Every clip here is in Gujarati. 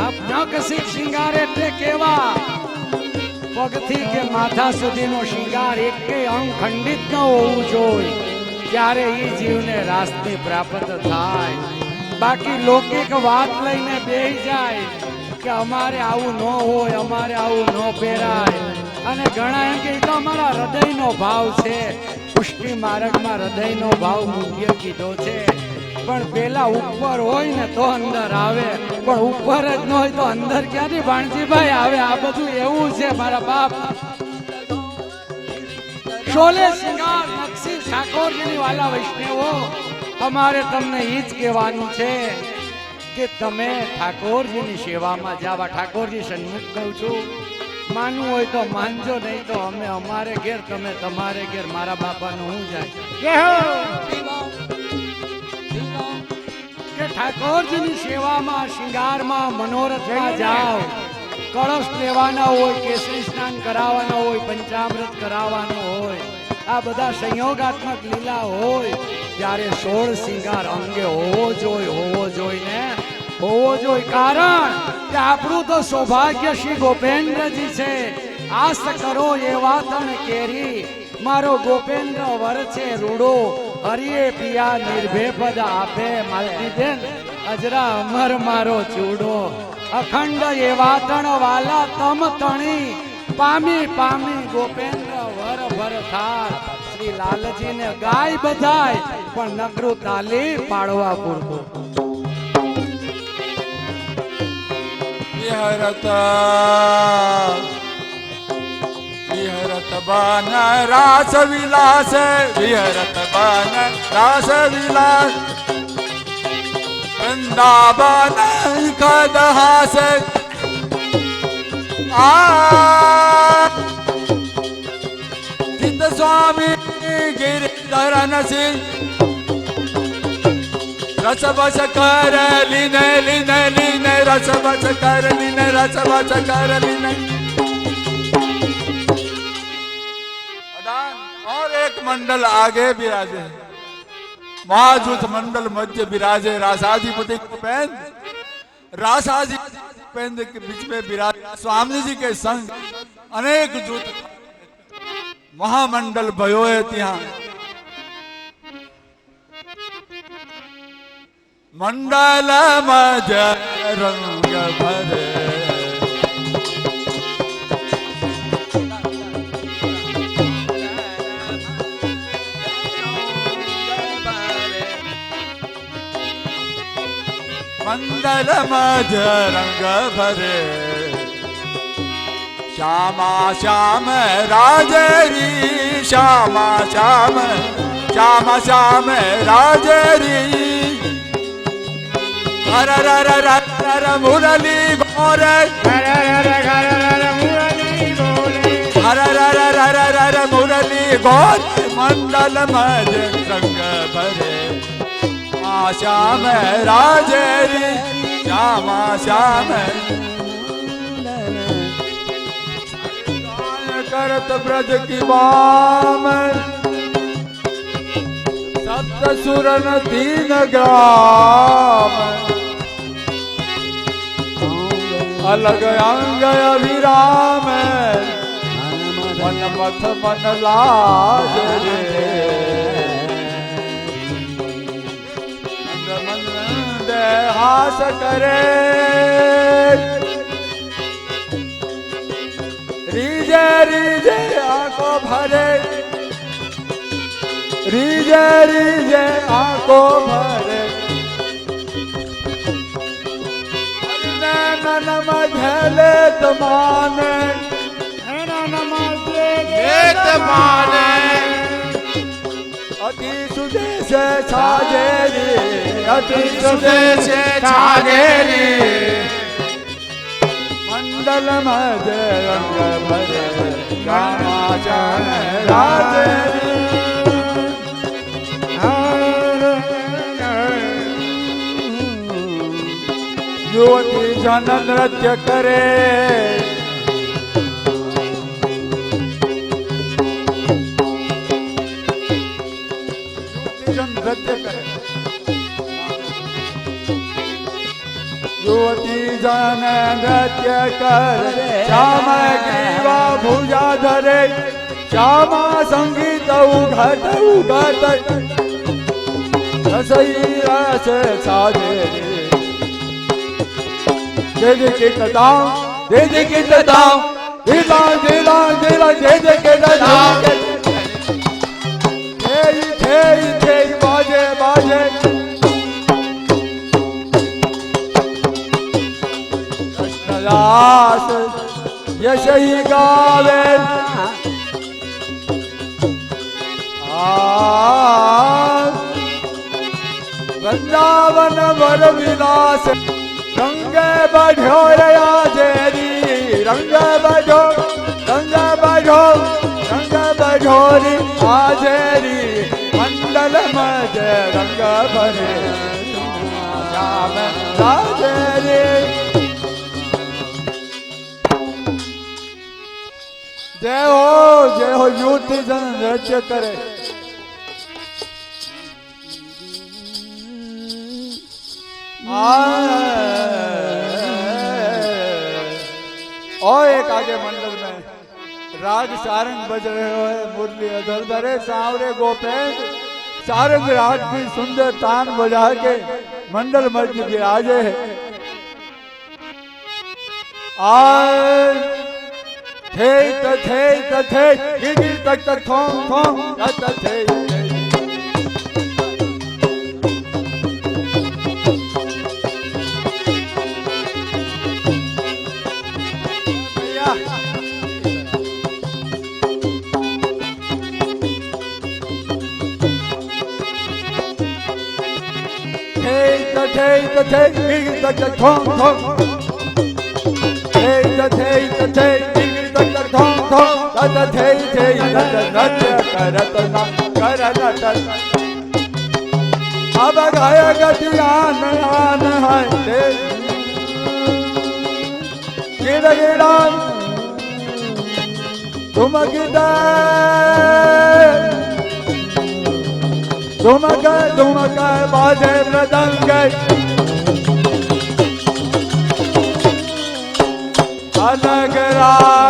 નકશી શિંગાર એટલે કેવા પગથી કે માથા સુધીનો શિંગાર એકેય અંગ ખંડિત ન હોવું જોઈએ. ત્યારે એ જીવને રાસ્તે પ્રાપ્ત થાય. બાકી લૌકિક વાત લઈને બેહી જાય કે અમારે આવું ન હોય, અમારે આવું ન પહેરાય. અને ઘણા એમ કે તો અમારા હૃદયનો ભાવ છે. પુષ્ટિ માર્ગમાં હૃદયનો ભાવ મુખ્ય કીધો છે. પણ પેલા ઉપર હોય ને તો અંદર આવે. પણ ઉપર જ ન હોય તો અંદર ક્યાંથી ભાણજીભાઈ આવે? આ બધું એવું છે મારા બાપ. શોલે શિંગાર નક્ષી ઠાકોરજી વાલા વૈષ્ણવો, અમારે તમને એ જ કહેવાનું છે કે તમે ઠાકોરજીની સેવામાં જાવા. ઠાકોરજી સન્મુખ કહું છું. માનવું હોય તો માનજો, નહીં તો અમે અમારે ઘેર, તમે તમારે ઘેર. મારા બાપાનું હું જાય? ઠાકોરજીની સેવામાં, શિંગારમાં મનોરથમાં જાઓ. કળશ લેવાના હોય, કેસરી સ્નાન કરાવવાના હોય, પંચામૃત કરાવવાનો હોય, આ બધા સંયોગાત્મક લીલા હોય, ત્યારે સોળ શિંગાર અંગે હોવો જોઈએ હોવો જોઈએ ને હોવો જોઈએ કારણ કે આપણું તો સૌભાગ્ય શ્રી ગોપેન્દ્રજી છે. આસ કરો એવા તણ કેરી. મારો ગોપેન્દ્ર વર છે, રૂડો. હરિયે પિયા નિર્ભેપદ આપે, માલતી બેન. અજરા અમર મારો ચૂડો. અખંડ એવા તણ વાલા તમ તણી. પામી પામી ગોપેન્દ્ર વર ભર થાર. શ્રી લાલજીને ગાય બધાય, પણ નકરું તાલી પાડવા પૂરતું. વિહરત बन, रास विलास विहरत बन, रास विलास। वृंदावन कदहास सिद्ध स्वामी, गिरिधरन सिंह। रस बस कर, लिन लिन लिन रस बस कर, लिन रस बस कर, लिन। और एक मंडल आगे विराजे महाजूत मंडल मध्य विराजे रासाधिपति पेंद रासाधिपति पेंद के बीच में विराज स्वामी जी के संग अनेक जूत महामंडल भयो है ત્યાં મંડલ મજ રંગ ભરે મંડલ મજ રંગ ભરે શ્યામા શ્યામ રાજરી શ્યામા શ્યામ શ્યામા શ્યામ રાજરી હર હર હર હર મુરલી ગોરે હર હર હર હર મુરલી ગોર મંડલ મજ રંગ ભરે આ શ્યામ રાજરી શ્યામા શ્યામ કરત બ્રજ કી બામ સપ્ત સુરન દીન ગ્રામ અલગ અંગ અભિરામ મન મથ મન લાજ રે. દેહાસ કરે. રીજે રીજે આંખો ભરે. રીજે રીજે આંખો ભરે. નન મધલે તમાને. અતિ સુદેશ છાજેરી અતિ સુદેશ છાજેરી મંડલ મજ રંગ જન નૃત્ય કરે યુવતી જન નૃત્ય કરે સુતી જન નૃત્ય કરે શ્યામ ગ્રીવા ભુજા ધરે, શ્યામા સંગીત ઉઘટ ઉઘટ. રસઈ રસ સાજે જય જય કીર્તન જય જય કીર્તન દિલા દિલા દિલા જય જય કીર્તન सही गावे वृंदावन वर विलास, रंग बढ़ो रया जेरी रंग बढ़ो रंग बढ़ो, रंग बढ़ोरी आजेरी। मंडल मज रंग भरे श्याम राजेरी। જય હો જય હો યુવતી જન નૃત્ય કરે और एक आगे मंडल में राग सारंग बज रहे हो मुरली अधर धरे सांवरे गोपेंद्र सारंग राग की सुंदर तान बजा के मंडल मध्य विराजे है आय થઈ તો થઈ તો થઈ કીધી તક તક થો થો તક થઈ Take the take, take the take, take the take, take the take. कर धोम धोम तद धै धै नच नच करत ना कर नट अब गाय गति आन आन है दे गिड़ गिड़ा तुम गिदा तुम गए तुम गए बाजे मृदंग अलग राय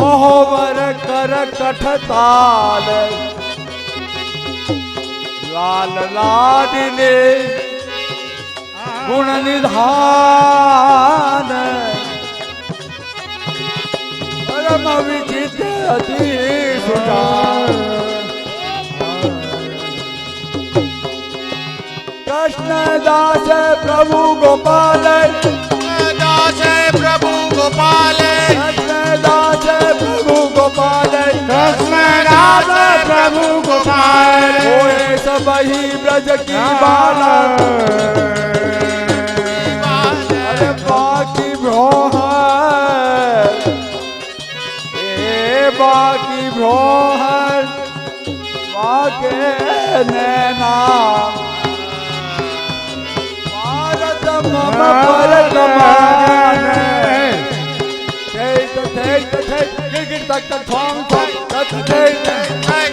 મોહવર કર કઠતાલ લાલ લાડીને ગુણ નિધાન. પરમ વિચિત અતિ સુજાન કૃષ્ણદાસ પ્રભુ ગોપાલ. દાસ પ્રભુ ગોપાલ. प्रभु गोपाल सब ही ब्रज की बाला बाकी भ्रो है बाकी भ्रो है बाके नैना भारत मम भारत मम Hey, hey, hey, hey, hey, hey, hey, hey, hey, hey, hey, hey, hey, hey,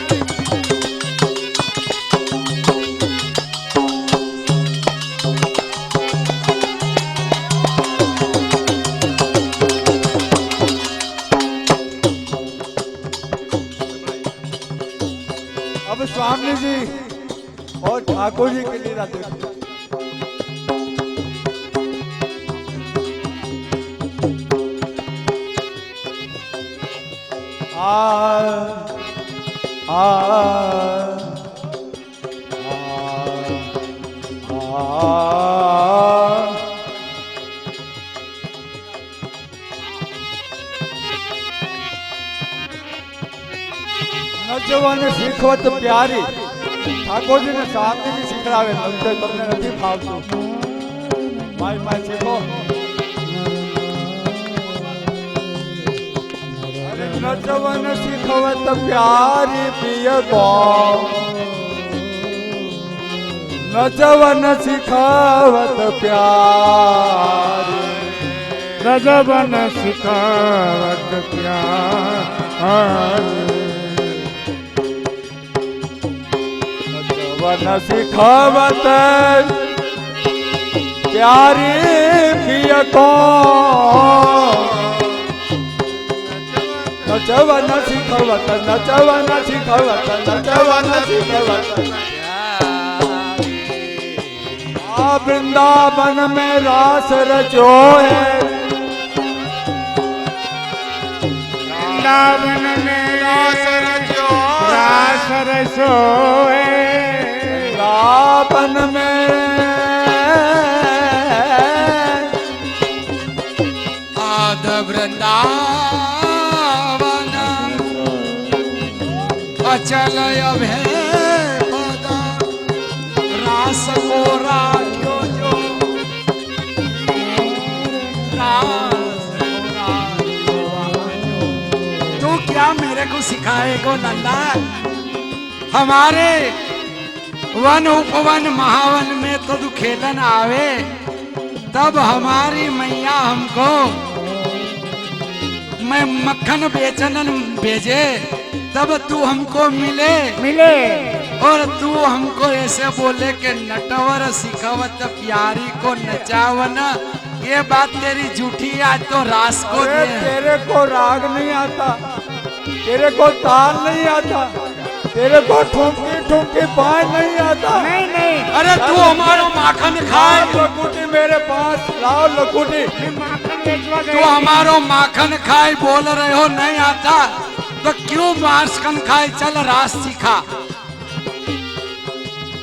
Thakur ji के लीला देखो आ आ आ નચવન શીખવત પ્યારી ઠાકોરજીને શાંતિથી શીખડાવે સંજય તમને નથી ફાવતું. માય માય શીખો નચવન શીખવત પ્યારી પ્રિય તો. નચવન શીખવત પ્યારી. રજબન શીખવત પ્યાર. वन सिखावत प्यारी पिय को। नचवन सिखवत नचवन सिखवत नचवन सिखवत। वृंदावन में रास रचो है वृंदावन में रास सरसो रापन में आद वृंदावन अचल अभे रास को राख्यो जो। तू क्या मेरे को सिखाए सिखाएगो नंदा? हमारे वन उपवन महावन में तो तू खेलन आवे तब हमारी मैया हमको मैं मक्खन बेचन भेजे तब तू हमको मिले। मिले। और तू हमको ऐसे बोले के नटवर सिखावत प्यारी को नचावन ये बात तेरी झूठी आज तो रास को तेरे को राग नहीं आता तेरे को ताल नहीं आता। तेरे को ठुमकी ठुमकी पाए नहीं आता। नहीं नहीं। अरे तू हमारा माखन खाए। लकुटी मेरे पास लाओ लकुटी। तू हमारो माखन खाए बोल रहे हो नहीं आता। तो क्यों माखन खाए? चल रास सीखा।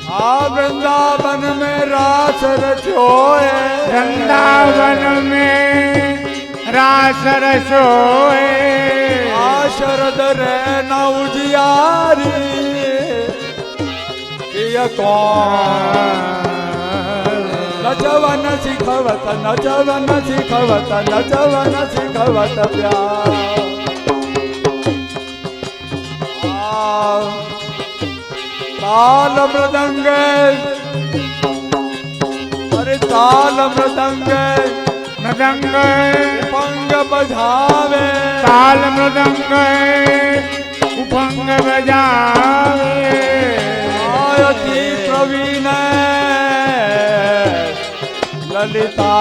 आ वृंदावन में रास रचो वृंदावन में रास रसोए શરદ રે નવજિયારી નચવન શીખવત નચવન શીખવત નચવન શીખવત પ્યાર. તાલ મૃદંગ. અરે તાલ મૃદંગ. मृदंग। उपंग बजावे। ताल मृदंग। उपंग बजावे। प्रवीण। ललिता।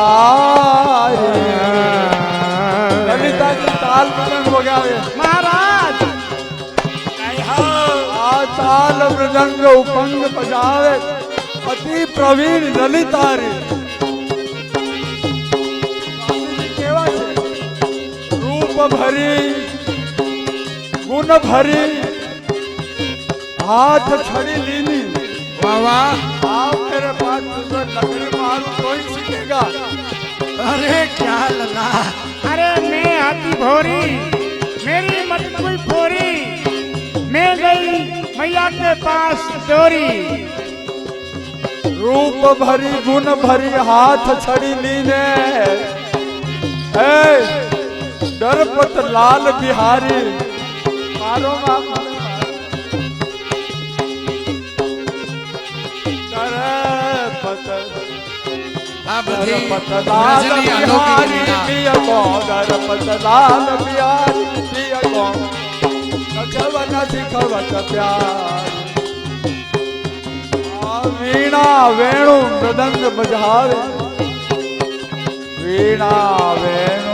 ललिता की ताल मृदंग बजावे महाराज। मृदंग उपंग बजावे। पति प्रवीण ललिता रे। रूप भरी गुण भरी। हाथ छड़ी लीनी बाबा। आप मेरे पास तो लकड़ी मार कोई सीखेगा अरे क्या लगा? अरे मैं आती भोरी मेरी मत कोई फोरी मैं गई मैया के पास चोरी। रूप भरी गुण भरी हाथ छड़ी लीने। ए, ડરપત લાલ બિહારી. મારો ડરપત લાલ બિહારી પિય કો ડરપત લાલ બિહારી પિય વીણા વેણું મૃદંગ બજાવે વીણા વેણું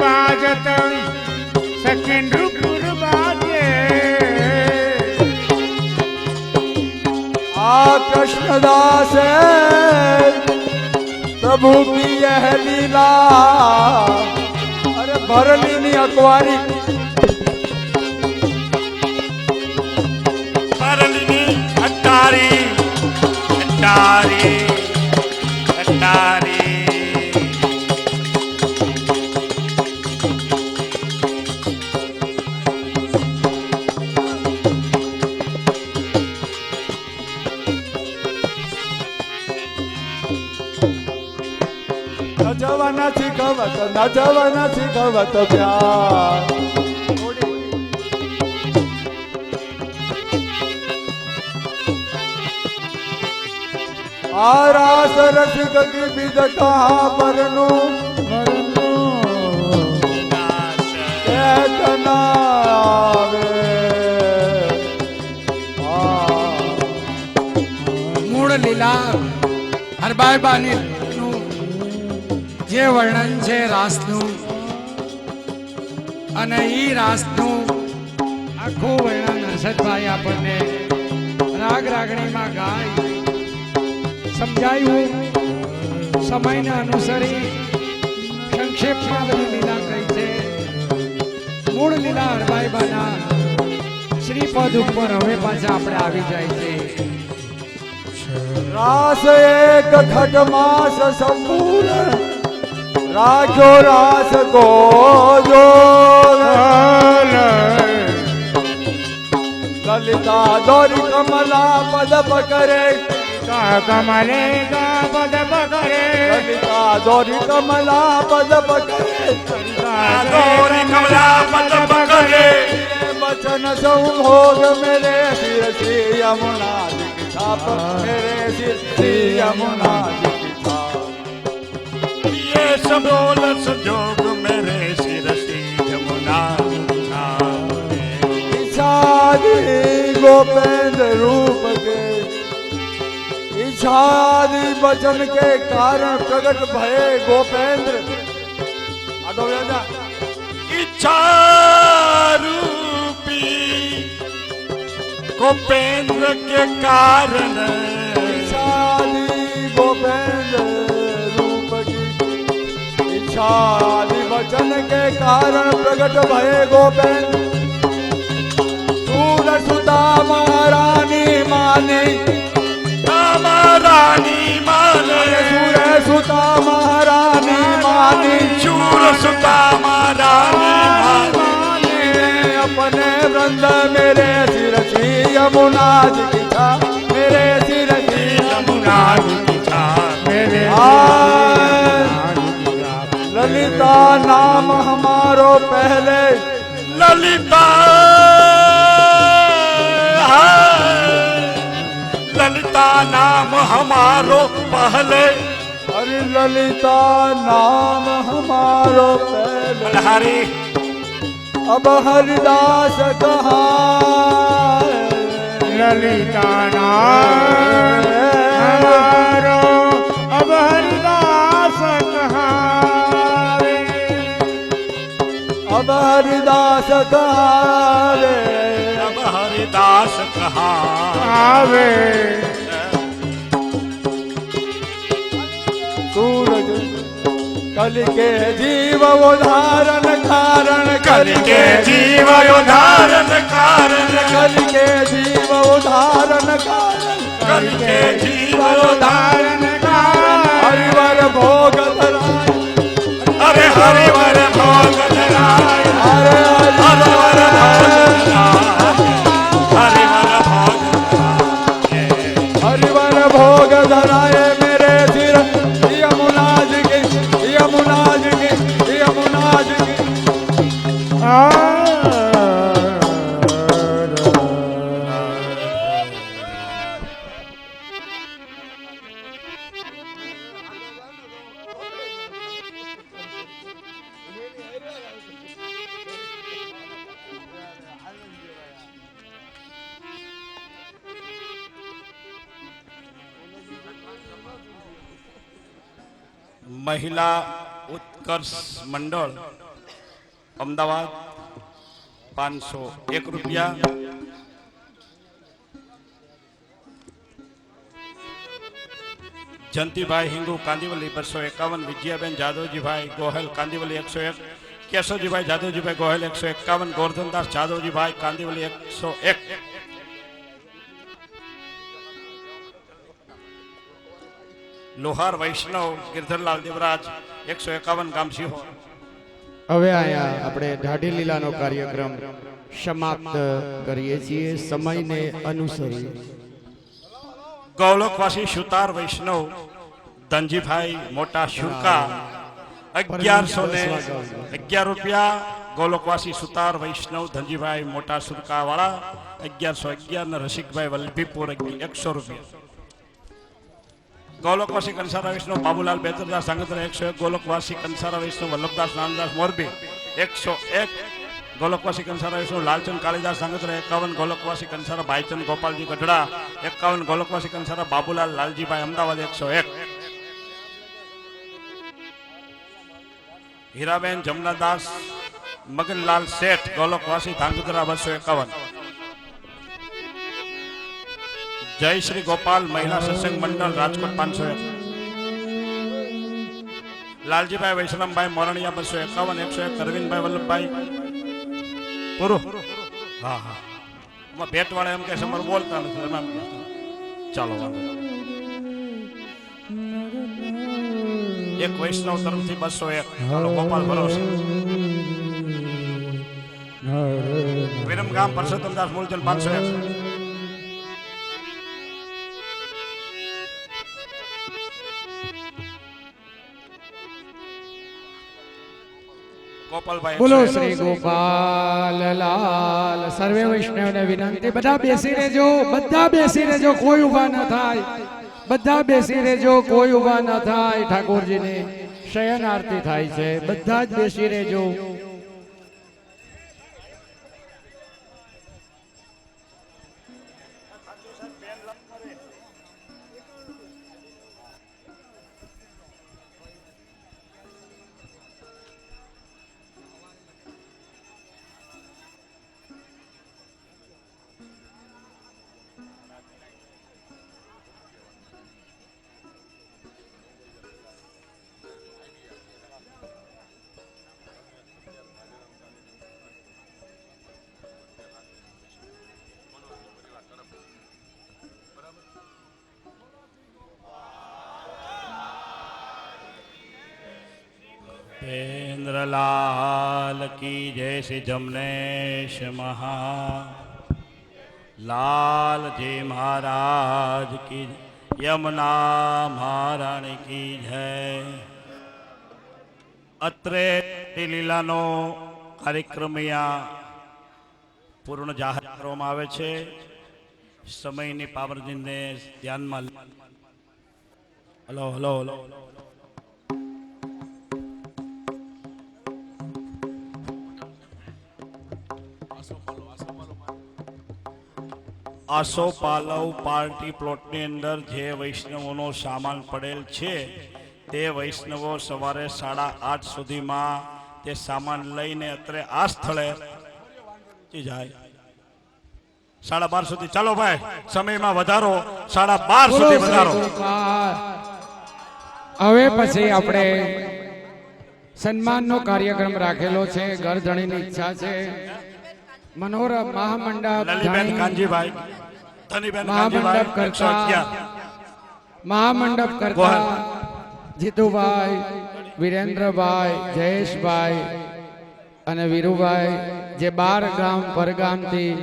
कृष्णदास प्रभु की यह लीला अरे भरली नी अकवारी भरली नी अटारी अटारी નજવન શીખવત નજવન શીખવત પ્યાર. આરા સરસ કી બીજ કહા પરનું. મૂળ લીલા હરબાઈબાની નું જે વર્ણન છે રાસનું, અને ઈ રાસનું આખું વર્ણન હર્ષદભાઈ આપણને રાગ રાગણીમાં ગાય સમજાયું. સમયને અનુસરી સંક્ષેપમાં બધી લીલા કહી છે. મૂળ લીલા હરબાઈબાના શ્રીપદ ઉપર હવે પાછા આપણે આવી જાય છે. રાસ એક ખટ માસ સંપૂર્ણ राजो रास को जो ललिता दौर कमला पद पकड़े। कमले का पद पकड़े। ललिता दौर कमला पद पकड़े। कमला पद पकड़े। बचन संभोग मेरे सिर से यमुना छाप मेरे सिर से यमुना सबोल संजोग मेरे सिरसी जमुना गोपेंद्र रूप के इच्छादि वचन के कारण प्रकट भये गोपेंद्र इच्छा रूपी गोपेंद्र के कारण इच्छादि गोपेंद्र विशाल वचन के कारण प्रकट भय गोपेन। सूर सुता महारानी माने। रानी माने। सूर सुता महारानी माने। सूर सुता महारानी माने। अपने वृंद मेरे सिर की यमुना जी की मेरे सिर की यमुना जी की मेरे आ લલિતા નામ હમારો પહેલે લલિતા લલિતા નામ હમારો પહેલે અરે લલિતા નામ હમારો પહેલે હરે અબ હરિદાસ કહા લલિતા નામ પધારે રબ હરિદાસ કહાવે સૂરજ કલ કે જીવ ઉદાહરણ કારણ કલ કે જીવ ઉદાહરણ કારણ કલ કે જીવ ઉદાહરણ કારણ કલ કે જીવ ઉદાહરણ કારણ હરિવર ભોગ ધરાય અરે હરિવર ભોગ ધરાય હરે हरिवर भोग धराए મહિલા ઉત્કર્ષ મંડળ અમદાવાદ પાંચસો એક રૂપિયા જયંતિભાઈ હિંગુ કાંદીવલી બસો એકાવન વિજયાબેન જાદવજીભાઈ ગોહેલ કાંદીવલી એકસો એક કેશવજીભાઈ જાદવજીભાઈ ગોહેલ એકસો એકાવન ગોરધનદાસ જાદવજીભાઈ કાંદીવલી એકસો એક લોહાર વૈષ્ણવ ગિરધરલાલ દેવરાજ એકસો એકાવન ગામ સિંહો હવે અહીંયા આપણે દાઢી લીલાનો કાર્યક્રમ સમાપ્ત કરીએ છીએ. સમયને અનુસરી. ગૌલોકવાસી સુતાર વૈષ્ણવ ધનજીભાઈ મોટા શુકા અગિયારસો ને અગિયાર રૂપિયા ગૌલોકવાસી સુતાર વૈષ્ણવ ધનજીભાઈ મોટા સુરકા વાળા અગિયારસો અગિયાર ને રસિકભાઈ વલ્લભીપુર એકસો રૂપિયા. ગૌલોકવાસી કંસારા વૈષ્ણવ બાબુલાલ બેતરદાસ સાંગત્ર એકસો એક, ગોલોકવાસી કંસારા વૈષ્ણવ વલ્લભદાસ નાનદાસ મોરબી એકસો એક, ગોલકવાસી કંસારા વૈષ્ણવ લાલચંદ, કાળીદાસ સાંગત્ર એકાવન, ગોલકવાસી કંસારા ભાઈચંદ, ગોપાલજી ગઢડા એકાવન, ગોલકવાસી કંસારા બાબુલાલ, લાલજીભાઈ, અમદાવાદ એકસો એક. હીરાબેન, જમનાદાસ, મગનલાલ શેઠ, ગોલકવાસી, ધાંગધ્રા બસો એકાવન. જય શ્રી ગોપાલ મહિલા સત્સંગ મંડળ રાજકોટ પાંચસો એક. લાલજીભાઈ વૈષ્ણવભાઈ મોરણિયા બસો એકાવન, એકસો એક, અરવિંદભાઈ વલ્લભભાઈ. પૂરું હા હા. ભેટવાળા એમ કે છે મારું બોલતા નથી છે. ચાલો એક વૈષ્ણવ તરફથી બસો એક. ગોપાલ ભરોસે. વિરમગામ પરસોત્તમદાસ મૂળચંદ પાંચસો એક. ગોપાલભાઈ બોલો શ્રી ગોપાલ લાલ સર્વે વૈષ્ણવને વિનંતી. બધા બેસી રહેજો બધા બેસી રહેજો કોઈ ઊભા ન થાય. બધા બેસી રહેજો કોઈ ઊભા ન થાય. ઠાકોરજીની શયન આરતી થાય છે. બધા જ બેસી રહેજો. ભેન્દ્રલાલ કી જય શ્રી જમનેશ મહા લાલજી મહારાજ કી યમુના મહારાણી કી જય અત્રે લીલાનો કાર્યક્રમ અહીંયા પૂર્ણ જાહેર કરવામાં આવે છે સમયની પાવરજીને ધ્યાનમાં hello hello hello Aasopalav party પ્લોટની અંદર જે વૈષ્ણવોનો સામાન પડેલ છે તે વૈષ્ણવો સવારે સાડા આઠ સુધીમાં તે સામાન લઈને અત્રે આ સ્થળે જાય. સાડા બાર સુધી. ચાલો ભાઈ સમયમાં વધારો. સાડા બાર સુધી વધારો. હવે પછી આપણે સન્માનનો કાર્યક્રમ રાખેલો છે ઘર ધણીની ઈચ્છા છે. મનોરમ મહામંડપ લલીબેન કાનજીભાઈ કાંજીભાઈ ધનીબેન કાંજીભાઈ કરતા મહામંડપ કરતા જીતુભાઈ વિરેન્દ્રભાઈ જયેશભાઈ અને વીરુભાઈ જે બાર ગામ પરગામથી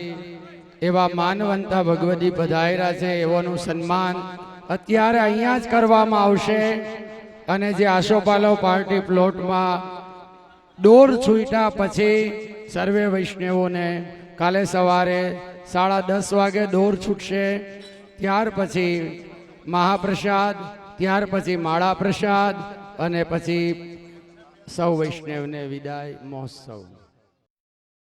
એવા માનવંતા ભગવતી પધાર્યા છે એઓનું સન્માન અત્યારે અહીંયા જ કરવામાં આવશે. અને જે આશોપાલવ પાર્ટી પ્લોટમાં દોર છૂટ્યા પછી સર્વે વૈષ્ણવોને કાલે સવારે સાડા દસ વાગે દોર છૂટશે. ત્યાર પછી મહાપ્રસાદ, ત્યાર પછી માળા પ્રસાદ અને પછી સૌ વૈષ્ણવને વિદાય મહોત્સવ.